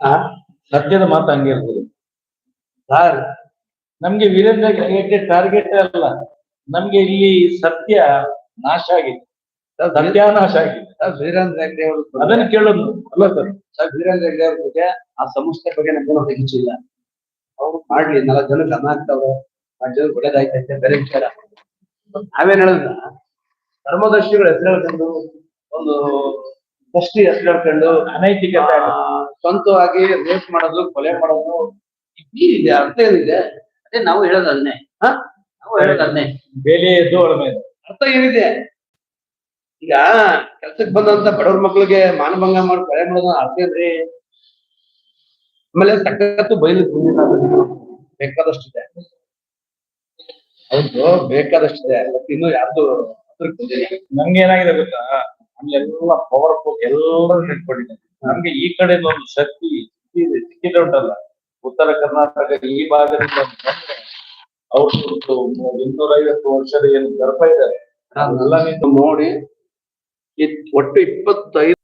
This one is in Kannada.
ಆ? ಸತ್ಯದ ಮಾತು ಹಂಗಿರ್ತದೆ ಸಾರ್ ನಮ್ಗೆ ವೀರೇಂದ್ರ ಹೆಗ್ಗಡೆ ಟಾರ್ಗೆಟ್ ಅಲ್ಲ. ನಮ್ಗೆ ಇಲ್ಲಿ ಸತ್ಯ ನಾಶ ಆಗಿದೆ. ಸತ್ಯಾನಾಶ ಆಗಿದೆ. ಸರ್ ವೀರೇಂದ್ರ ಹೆಗ್ಡೆ ಅವರು ಅದನ್ನ ಕೇಳೋದು. ಅಲ್ಲ ಸರ್. ಸರ್ ವೀರೇಂದ್ರ ಹೆಗ್ಡೆ ಅವ್ರ ಬಗ್ಗೆ ಆ ಸಂಸ್ಥೆ ಬಗ್ಗೆ ನಮ್ಗೇನೋ ಹೆಚ್ಚಿಲ್ಲ ಅವ್ರು ಮಾಡ್ಲಿ ನಾಲ್ಕು ಜನಕ್ಕೆ ಅನ್ನ ಹಾಕ್ತಾವ್ರೆ. ನಾಲ್ಕು ಜನಕ್ಕೆ ಒಳ್ಳೇದಾಯ್ತಂತೆ ಬೇರೆ ವಿಚಾರ. ನಾವೇನ್ ಹೇಳಿದ್ರ ಧರ್ಮದರ್ಶಿಗಳ ಹೆಸರು ಹೇಳ್ಕೊಂಡು ಒಂದು ಟ್ರಸ್ಟಿ ಹೆಸರು ಅನೈತಿಕ ಅನೈತಿಕತೆ ಸ್ವಂತವಾಗಿ ರೇಪ್ ಮಾಡೋದು ಕೊಲೆ ಮಾಡೋದು ಇದೆ ಅರ್ಥ ಏನಿದೆ? ಅದೇ ನಾವು ಹೇಳೋದು ಅದನ್ನೇ ಹಾ? ನಾವು ಹೇಳೋದು ಅದನ್ನೇ ಬೇಲೆ ಎದ್ದು ಅವಳ ಮೇಲೆ ಅರ್ಥ ಏನಿದೆ? ಈಗ ಕೆಲ್ಸಕ್ಕೆ ಬಂದಂತ ಬಡವ್ರ ಮಕ್ಳಿಗೆ ಮಾನಭಂಗ ಮಾಡಿ ಕೊಲೆ ಮಾಡೋದು ಅರ್ಥ ಏನ್ರಿ? ಆಮೇಲೆ ಸಕ್ಕತ್ತು ಬಯಲು ಬೇಕಾದಷ್ಟಿದೆ. ಹೌದು ಬೇಕಾದಷ್ಟಿದೆ. ಇನ್ನು ಯಾರ್ದು ನಂಗೆ ಏನಾಗಿದೆ ಗೊತ್ತಾ? ನಮ್ಗೆಲ್ಲ ಪವರ್ಫುಲ್ ಎಲ್ಲರೂ ಇಟ್ಕೊಂಡಿದ್ದಾರೆ ನಮ್ಗೆ ಈ ಕಡೆ ಒಂದು ಶಕ್ತಿ ಸಿಕ್ಕಿದೆ- ಉಂಟಲ್ಲ. ಉತ್ತರ ಕರ್ನಾಟಕ ಈ ಭಾಗದಿಂದ ಅವ್ರದ್ದು ಇನ್ನೂರ ಐವತ್ತು ವರ್ಷದ ಏನು ಗರ್ಭ ಇದ್ದಾರೆ. ನೋಡಿ ಒಟ್ಟು ಇಪ್ಪತ್ತೈದು